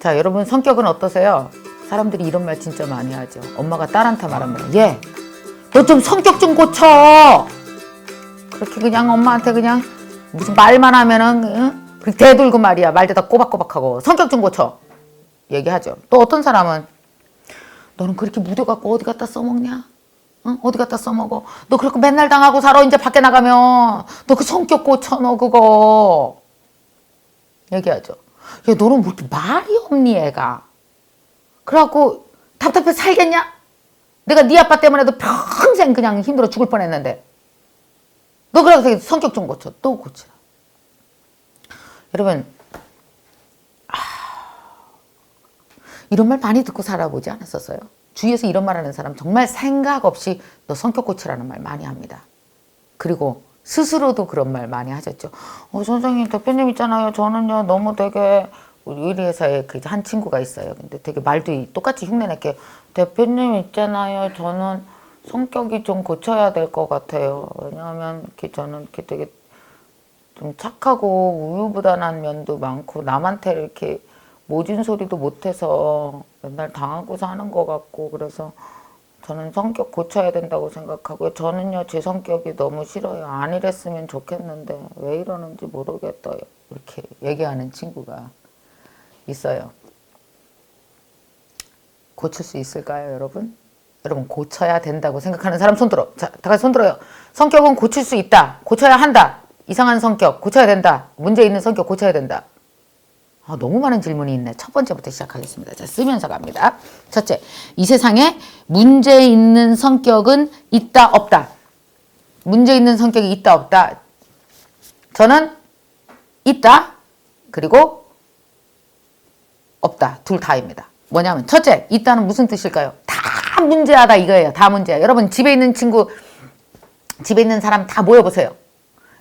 자, 여러분 성격은 어떠세요? 사람들이 이런 말 진짜 많이 하죠. 엄마가 딸한테 말하면 얘, 너 좀 성격 좀 고쳐. 그렇게 그냥 엄마한테 그냥 무슨 말만 하면은 응? 그 대들고 말이야 말대다 꼬박꼬박하고 성격 좀 고쳐 얘기하죠. 또 어떤 사람은 너는 그렇게 묻어갖고 어디 갖다 써먹냐? 응? 어디 갖다 써먹어? 너 그렇게 맨날 당하고 살아 이제 밖에 나가면 너 그 성격 고쳐 너 그거 얘기하죠. 야 너는 뭐 이렇게 말이 없니 애가? 그래갖고 답답해 살겠냐? 내가 네 아빠 때문에도 평생 그냥 힘들어 죽을 뻔했는데 너 그래서 성격 좀 고쳐 또 고치라. 여러분 아, 이런 말 많이 듣고 살아보지 않았었어요? 주위에서 이런 말 하는 사람 정말 생각 없이 너 성격 고치라는 말 많이 합니다. 그리고 스스로도 그런 말 많이 하셨죠. 어, 선생님, 대표님 있잖아요. 저는요, 너무 되게, 우리 회사에 그 한 친구가 있어요. 근데 되게 말도 이- 똑같이 흉내낼게. 대표님 있잖아요. 저는 성격이 좀 고쳐야 될 것 같아요. 왜냐하면 이렇게 저는 이렇게 되게 좀 착하고 우유부단한 면도 많고 남한테 이렇게 모진 소리도 못해서 맨날 당하고 사는 것 같고 그래서 저는 성격 고쳐야 된다고 생각하고요. 저는요 제 성격이 너무 싫어요. 안 이랬으면 좋겠는데 왜 이러는지 모르겠어요. 이렇게 얘기하는 친구가 있어요. 고칠 수 있을까요, 여러분? 여러분 고쳐야 된다고 생각하는 사람 손 들어. 자, 다 같이 손 들어요. 성격은 고칠 수 있다. 고쳐야 한다. 이상한 성격 고쳐야 된다. 문제 있는 성격 고쳐야 된다. 아, 너무 많은 질문이 있네. 첫 번째부터 시작하겠습니다. 자, 쓰면서 갑니다. 첫째, 이 세상에 문제 있는 성격은 있다, 없다. 문제 있는 성격이 있다, 없다. 저는 있다, 그리고 없다. 둘 다입니다. 뭐냐면, 첫째, 있다는 무슨 뜻일까요? 다 문제하다 이거예요. 다 문제야. 여러분, 집에 있는 친구, 집에 있는 사람 다 모여보세요.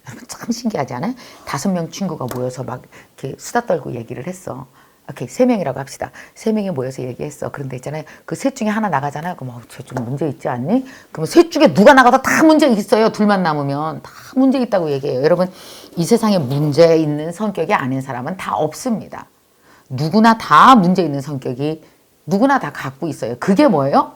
참 신기하지 않아요? 다섯 명 친구가 모여서 막 이렇게 수다 떨고 얘기를 했어. 오케이 세 명이라고 합시다. 세 명이 모여서 얘기했어. 그런데 있잖아요. 그 셋 중에 하나 나가잖아요. 그럼 어, 쟤좀 문제 있지 않니? 그러면 셋 중에 누가 나가도 다 문제 있어요. 둘만 남으면 다 문제 있다고 얘기해요. 여러분 이 세상에 문제 있는 성격이 아닌 사람은 다 없습니다. 누구나 다 문제 있는 성격이 누구나 다 갖고 있어요. 그게 뭐예요?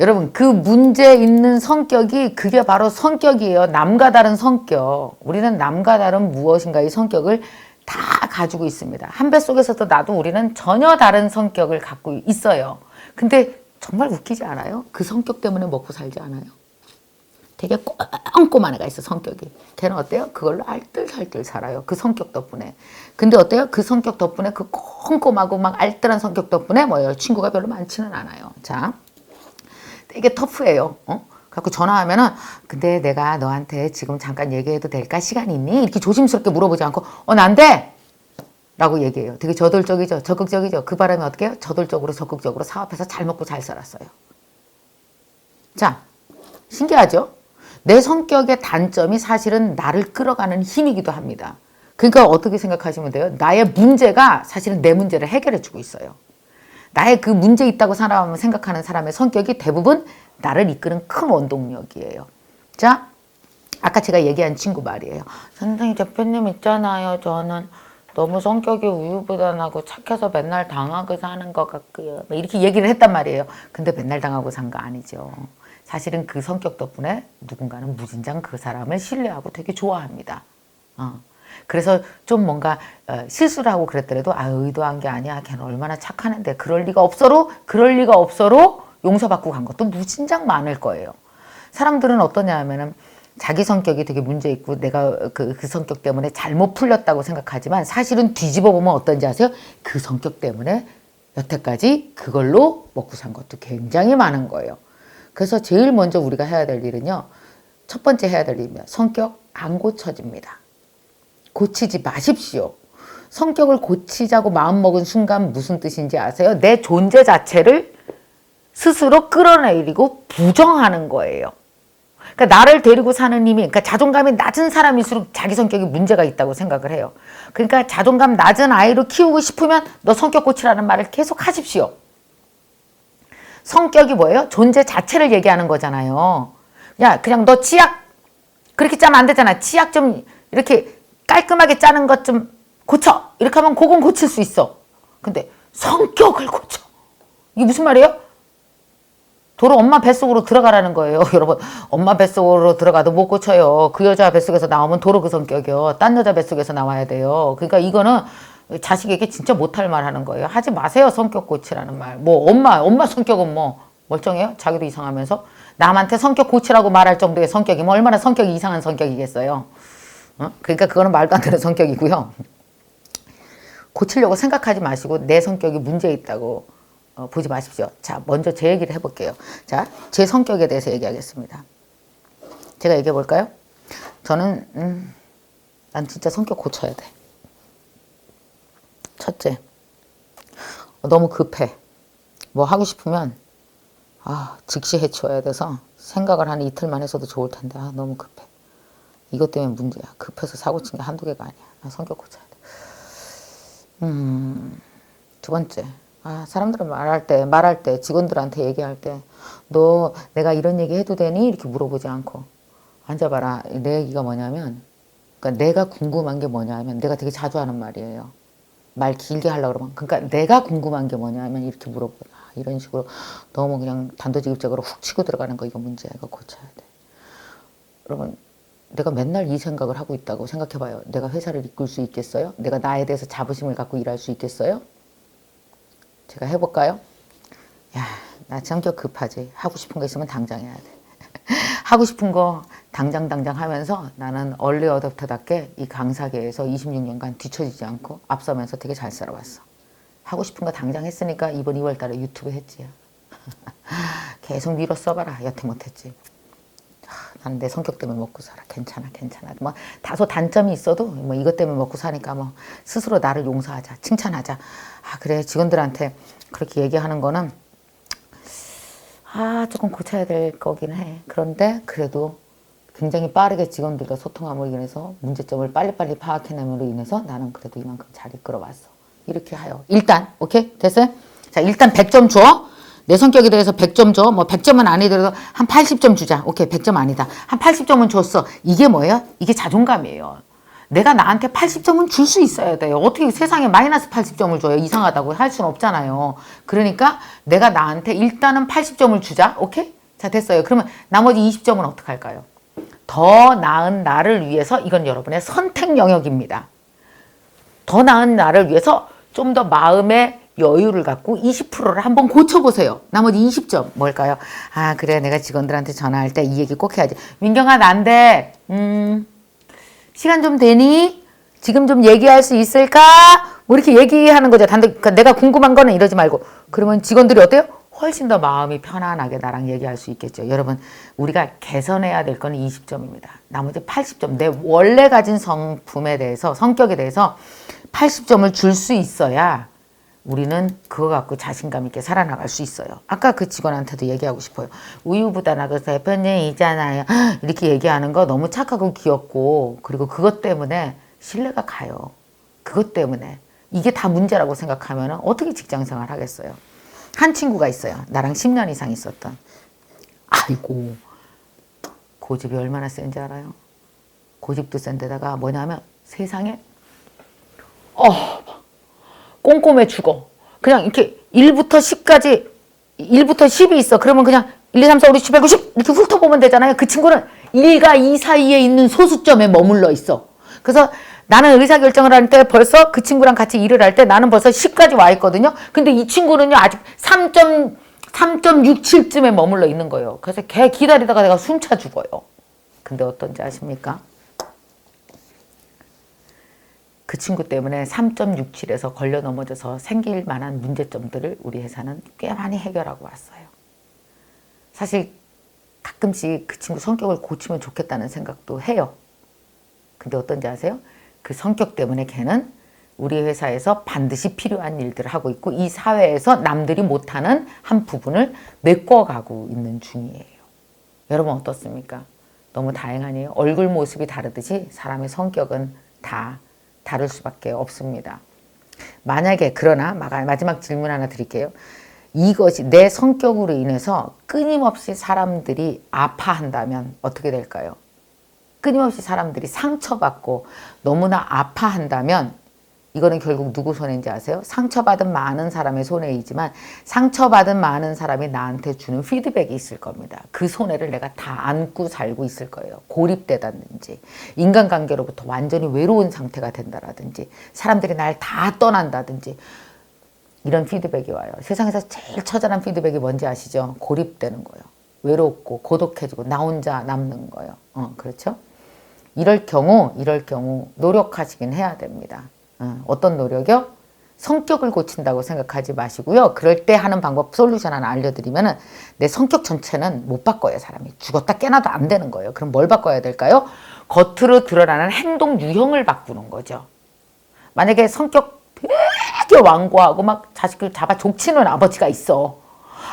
여러분 그 문제 있는 성격이 그게 바로 성격이에요. 남과 다른 성격. 우리는 남과 다른 무엇인가의 성격을 다 가지고 있습니다. 한 배 속에서도 나도 우리는 전혀 다른 성격을 갖고 있어요. 근데 정말 웃기지 않아요? 그 성격 때문에 먹고 살지 않아요? 되게 꼼꼼한 애가 있어 성격이. 걔는 어때요? 그걸로 알뜰살뜰 살아요. 그 성격 덕분에. 근데 어때요? 그 성격 덕분에 그 꼼꼼하고 막 알뜰한 성격 덕분에 뭐예요? 친구가 별로 많지는 않아요. 자. 되게 터프해요. 어? 갖고 전화하면은 근데 내가 너한테 지금 잠깐 얘기해도 될까? 시간 있니? 이렇게 조심스럽게 물어보지 않고 어, 난 돼! 라고 얘기해요. 되게 저돌적이죠. 적극적이죠. 그 바람에 어떻게 해요? 저돌적으로 적극적으로 사업해서 잘 먹고 잘 살았어요. 자, 신기하죠? 내 성격의 단점이 사실은 나를 끌어가는 힘이기도 합니다. 그러니까 어떻게 생각하시면 돼요? 나의 문제가 사실은 내 문제를 해결해 주고 있어요. 나의 그 문제 있다고 사람 생각하는 사람의 성격이 대부분 나를 이끄는 큰 원동력이에요. 자, 아까 제가 얘기한 친구 말이에요. 선생님 대표님 있잖아요. 저는 너무 성격이 우유부단하고 착해서 맨날 당하고 사는 것 같고요. 막 이렇게 얘기를 했단 말이에요. 근데 맨날 당하고 산 거 아니죠. 사실은 그 성격 덕분에 누군가는 무진장 그 사람을 신뢰하고 되게 좋아합니다. 어. 그래서 좀 뭔가 어, 실수를 하고 그랬더라도 아 의도한 게 아니야. 걔는 얼마나 착하는데 그럴 리가 없어로 그럴 리가 없어로 용서받고 간 것도 무진장 많을 거예요. 사람들은 어떠냐 하면은 자기 성격이 되게 문제 있고 내가 그, 그 성격 때문에 잘못 풀렸다고 생각하지만 사실은 뒤집어 보면 어떤지 아세요? 그 성격 때문에 여태까지 그걸로 먹고 산 것도 굉장히 많은 거예요. 그래서 제일 먼저 우리가 해야 될 일은요. 첫 번째 해야 될 일이면 성격 안 고쳐집니다. 고치지 마십시오. 성격을 고치자고 마음먹은 순간 무슨 뜻인지 아세요? 내 존재 자체를 스스로 끌어내리고 부정하는 거예요. 그러니까 나를 데리고 사는 힘이, 그러니까 자존감이 낮은 사람일수록 자기 성격이 문제가 있다고 생각을 해요. 그러니까 자존감 낮은 아이로 키우고 싶으면 너 성격 고치라는 말을 계속 하십시오. 성격이 뭐예요? 존재 자체를 얘기하는 거잖아요. 야, 그냥 너 치약 그렇게 짜면 안 되잖아. 치약 좀 이렇게 깔끔하게 짜는 것 좀 고쳐. 이렇게 하면 그건 고칠 수 있어. 근데 성격을 고쳐. 이게 무슨 말이에요? 도로 엄마 뱃속으로 들어가라는 거예요. 여러분, 엄마 뱃속으로 들어가도 못 고쳐요. 그 여자 뱃속에서 나오면 도로 그 성격이요. 딴 여자 뱃속에서 나와야 돼요. 그러니까 이거는 자식에게 진짜 못할 말 하는 거예요. 하지 마세요. 성격 고치라는 말. 뭐, 엄마, 엄마 성격은 뭐, 멀쩡해요? 자기도 이상하면서? 남한테 성격 고치라고 말할 정도의 성격이면 얼마나 성격이 이상한 성격이겠어요. 어? 그러니까 그거는 말도 안 되는 성격이고요. 고치려고 생각하지 마시고 내 성격이 문제 있다고 어, 보지 마십시오. 자, 먼저 제 얘기를 해볼게요. 자, 제 성격에 대해서 얘기하겠습니다. 제가 얘기해 볼까요? 저는 음, 난 진짜 성격 고쳐야 돼. 첫째, 너무 급해. 뭐 하고 싶으면 아 즉시 해치워야 돼서 생각을 한 이틀만 해서도 좋을 텐데 아 너무 급해. 이것 때문에 문제야. 급해서 사고 친 게 한두 개가 아니야. 나 성격 고쳐야 돼. 음, 두 번째. 아, 사람들은 말할 때, 말할 때, 직원들한테 얘기할 때, 너 내가 이런 얘기 해도 되니? 이렇게 물어보지 않고. 앉아봐라. 내 얘기가 뭐냐면, 그러니까 내가 궁금한 게 뭐냐면, 내가 되게 자주 하는 말이에요. 말 길게 하려고 그러면. 그러니까 내가 궁금한 게 뭐냐면, 이렇게 물어보라. 이런 식으로 너무 그냥 단도직입적으로 훅 치고 들어가는 거, 이거 문제야. 이거 고쳐야 돼. 여러분, 내가 맨날 이 생각을 하고 있다고 생각해봐요. 내가 회사를 이끌 수 있겠어요? 내가 나에 대해서 자부심을 갖고 일할 수 있겠어요? 제가 해볼까요? 야, 나 성격 급하지. 하고 싶은 거 있으면 당장 해야 돼. 하고 싶은 거 당장 당장 하면서 나는 얼리 어댑터답게 이 강사계에서 26년간 뒤처지지 않고 앞서면서 되게 잘 살아왔어. 하고 싶은 거 당장 했으니까 이번 2월 달에 유튜브 했지요. 계속 밀어 써봐라. 여태 못했지. 나는 내 성격 때문에 먹고 살아. 괜찮아, 괜찮아. 뭐 다소 단점이 있어도 뭐 이것 때문에 먹고 사니까 뭐 스스로 나를 용서하자, 칭찬하자. 아 그래 직원들한테 그렇게 얘기하는 거는 아 조금 고쳐야 될 거긴 해. 그런데 그래도 굉장히 빠르게 직원들과 소통함으로 인해서 문제점을 빨리빨리 파악해내므로 인해서 나는 그래도 이만큼 잘 이끌어 왔어. 이렇게 하여. 일단 오케이 됐어요? 자 일단 100점 줘. 내 성격에 대해서 100점 줘. 뭐 100점은 아니더라도 한 80점 주자. 오케이, 100점 아니다. 한 80점은 줬어. 이게 뭐예요? 이게 자존감이에요. 내가 나한테 80점은 줄 수 있어야 돼요. 어떻게 세상에 마이너스 80점을 줘요? 이상하다고 할 수는 없잖아요. 그러니까 내가 나한테 일단은 80점을 주자. 오케이? 자, 됐어요. 그러면 나머지 20점은 어떻게 할까요? 더 나은 나를 위해서 이건 여러분의 선택 영역입니다. 더 나은 나를 위해서 좀 더 마음의 여유를 갖고 20%를 한번 고쳐보세요. 나머지 20점 뭘까요? 아 그래 내가 직원들한테 전화할 때 이 얘기 꼭 해야지. 민경아 난데 음 시간 좀 되니? 지금 좀 얘기할 수 있을까? 뭐 이렇게 얘기하는 거죠. 단독 그러니까 내가 궁금한 거는 이러지 말고 그러면 직원들이 어때요? 훨씬 더 마음이 편안하게 나랑 얘기할 수 있겠죠. 여러분, 우리가 개선해야 될 거는 20점입니다. 나머지 80점. 내 원래 가진 성품에 대해서, 성격에 대해서 80점을 줄 수 있어야 우리는 그거 갖고 자신감 있게 살아나갈 수 있어요. 아까 그 직원한테도 얘기하고 싶어요. 우유부단하 그 대표님이잖아요. 이렇게 얘기하는 거 너무 착하고 귀엽고 그리고 그것 때문에 신뢰가 가요. 그것 때문에 이게 다 문제라고 생각하면 어떻게 직장 생활 하겠어요? 한 친구가 있어요. 나랑 10년 이상 있었던. 아이고 고집이 얼마나 센지 알아요? 고집도 센 데다가 뭐냐면 세상에 어 꼼꼼해 죽어. 그냥 이렇게 1부터 10까지 1부터 10이 있어. 그러면 그냥 1, 2, 3, 4, 5, 6, 7, 8, 9, 10 이렇게 훑어보면 되잖아요. 그 친구는 1과 2 사이에 있는 소수점에 머물러 있어. 그래서 나는 의사결정을 할 때 벌써 그 친구랑 같이 일을 할 때 나는 벌써 10까지 와 있거든요. 근데 이 친구는요, 아직 3. 3.67쯤에 머물러 있는 거예요. 그래서 걔 기다리다가 내가 숨차 죽어요. 근데 어떤지 아십니까? 그 친구 때문에 3.67에서 걸려 넘어져서 생길 만한 문제점들을 우리 회사는 꽤 많이 해결하고 왔어요. 사실 가끔씩 그 친구 성격을 고치면 좋겠다는 생각도 해요. 근데 어떤지 아세요? 그 성격 때문에 걔는 우리 회사에서 반드시 필요한 일들을 하고 있고 이 사회에서 남들이 못하는 한 부분을 메꿔가고 있는 중이에요. 여러분 어떻습니까? 너무 다양하네요. 얼굴 모습이 다르듯이 사람의 성격은 다 다를 수밖에 없습니다. 만약에 그러나 마지막 질문 하나 드릴게요. 이것이 내 성격으로 인해서 끊임없이 사람들이 아파한다면 어떻게 될까요? 끊임없이 사람들이 상처받고 너무나 아파한다면 이거는 결국 누구 손해인지 아세요? 상처받은 많은 사람의 손해이지만 상처받은 많은 사람이 나한테 주는 피드백이 있을 겁니다. 그 손해를 내가 다 안고 살고 있을 거예요. 고립되다든지 인간관계로부터 완전히 외로운 상태가 된다라든지 사람들이 날 다 떠난다든지 이런 피드백이 와요. 세상에서 제일 처절한 피드백이 뭔지 아시죠? 고립되는 거예요. 외롭고 고독해지고 나 혼자 남는 거예요. 어, 그렇죠? 이럴 경우, 이럴 경우 노력하시긴 해야 됩니다. 어, 어떤 노력이요? 성격을 고친다고 생각하지 마시고요. 그럴 때 하는 방법 솔루션 하나 알려드리면은 내 성격 전체는 못 바꿔요, 사람이. 죽었다 깨나도 안 되는 거예요. 그럼 뭘 바꿔야 될까요? 겉으로 드러나는 행동 유형을 바꾸는 거죠. 만약에 성격 되게 완고하고 막 자식을 잡아 족치는 아버지가 있어.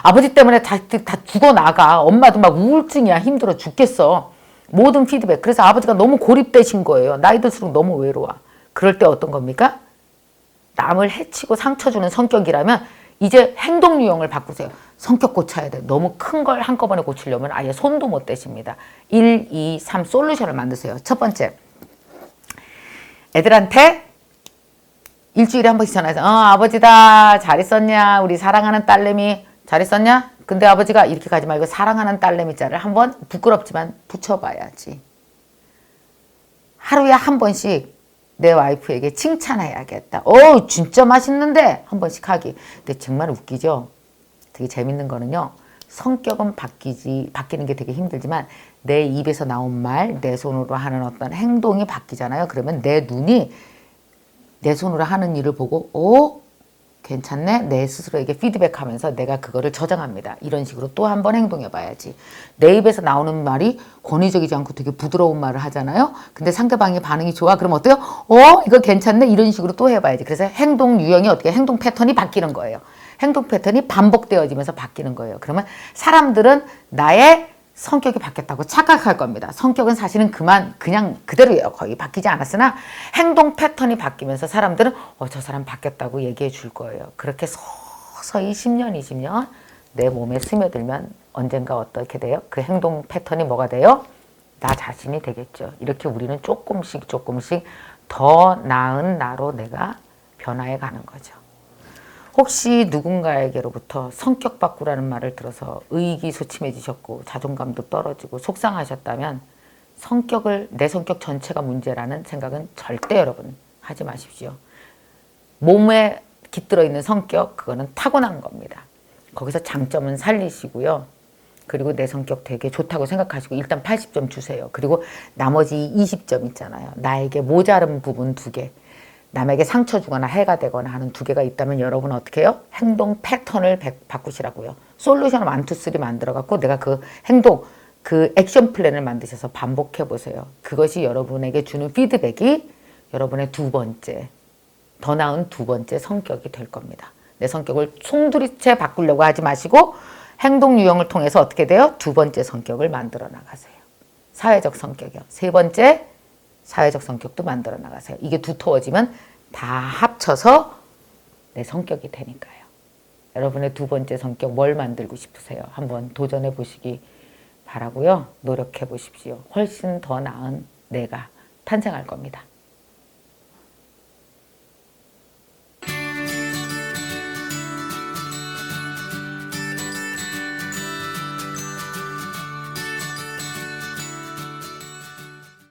아버지 때문에 자식들 다 죽어 나가. 엄마도 막 우울증이야. 힘들어 죽겠어. 모든 피드백. 그래서 아버지가 너무 고립되신 거예요. 나이 들수록 너무 외로워. 그럴 때 어떤 겁니까? 남을 해치고 상처 주는 성격이라면 이제 행동 유형을 바꾸세요. 성격 고쳐야 돼. 너무 큰 걸 한꺼번에 고치려면 아예 손도 못 대십니다. 1, 2, 3 솔루션을 만드세요. 첫 번째. 애들한테 일주일에 한 번씩 전화해서 어 아버지다 잘 있었냐 우리 사랑하는 딸내미 잘 있었냐 근데 아버지가 이렇게 가지 말고 사랑하는 딸내미 자를 한번 부끄럽지만 붙여봐야지 하루에 한 번씩 내 와이프에게 칭찬해야겠다. 어 진짜 맛있는데. 한 번씩 하기. 근데 정말 웃기죠? 되게 재밌는 거는요. 성격은 바뀌지 바뀌는 게 되게 힘들지만 내 입에서 나온 말 내 손으로 하는 어떤 행동이 바뀌잖아요. 그러면 내 눈이 내 손으로 하는 일을 보고 오 괜찮네? 내 스스로에게 피드백하면서 내가 그거를 저장합니다. 이런 식으로 또 한 번 행동해 봐야지. 내 입에서 나오는 말이 권위적이지 않고 되게 부드러운 말을 하잖아요? 근데 상대방의 반응이 좋아? 그럼 어때요? 어? 이거 괜찮네? 이런 식으로 또 해봐야지. 그래서 행동 유형이 어떻게 행동 패턴이 바뀌는 거예요. 행동 패턴이 반복되어지면서 바뀌는 거예요. 그러면 사람들은 나의 성격이 바뀌었다고 착각할 겁니다. 성격은 사실은 그만 그냥 그대로예요. 거의 바뀌지 않았으나 행동 패턴이 바뀌면서 사람들은 어, 저 사람 바뀌었다고 얘기해 줄 거예요. 그렇게 서서히 10년, 20년 내 몸에 스며들면 언젠가 어떻게 돼요? 그 행동 패턴이 뭐가 돼요? 나 자신이 되겠죠. 이렇게 우리는 조금씩 조금씩 더 나은 나로 내가 변화해 가는 거죠. 혹시 누군가에게로부터 성격 바꾸라는 말을 들어서 의기소침해지셨고 자존감도 떨어지고 속상하셨다면 성격을 내 성격 전체가 문제라는 생각은 절대 여러분 하지 마십시오. 몸에 깃들어 있는 성격 그거는 타고난 겁니다. 거기서 장점은 살리시고요. 그리고 내 성격 되게 좋다고 생각하시고 일단 80점 주세요. 그리고 나머지 20점 있잖아요. 나에게 모자른 부분 두 개. 남에게 상처 주거나 해가 되거나 하는 두 개가 있다면 여러분 어떻게 해요? 행동 패턴을 바꾸시라고요. 솔루션 1, 2, 3 만들어 갖고 내가 그 행동 그 액션 플랜을 만드셔서 반복해 보세요. 그것이 여러분에게 주는 피드백이 여러분의 두 번째 더 나은 두 번째 성격이 될 겁니다. 내 성격을 송두리째 바꾸려고 하지 마시고 행동 유형을 통해서 어떻게 돼요? 두 번째 성격을 만들어 나가세요. 사회적 성격이요. 세 번째 사회적 성격도 만들어 나가세요. 이게 두터워지면 다 합쳐서 내 성격이 되니까요. 여러분의 두 번째 성격 뭘 만들고 싶으세요? 한번 도전해 보시기 바라고요. 노력해 보십시오. 훨씬 더 나은 내가 탄생할 겁니다.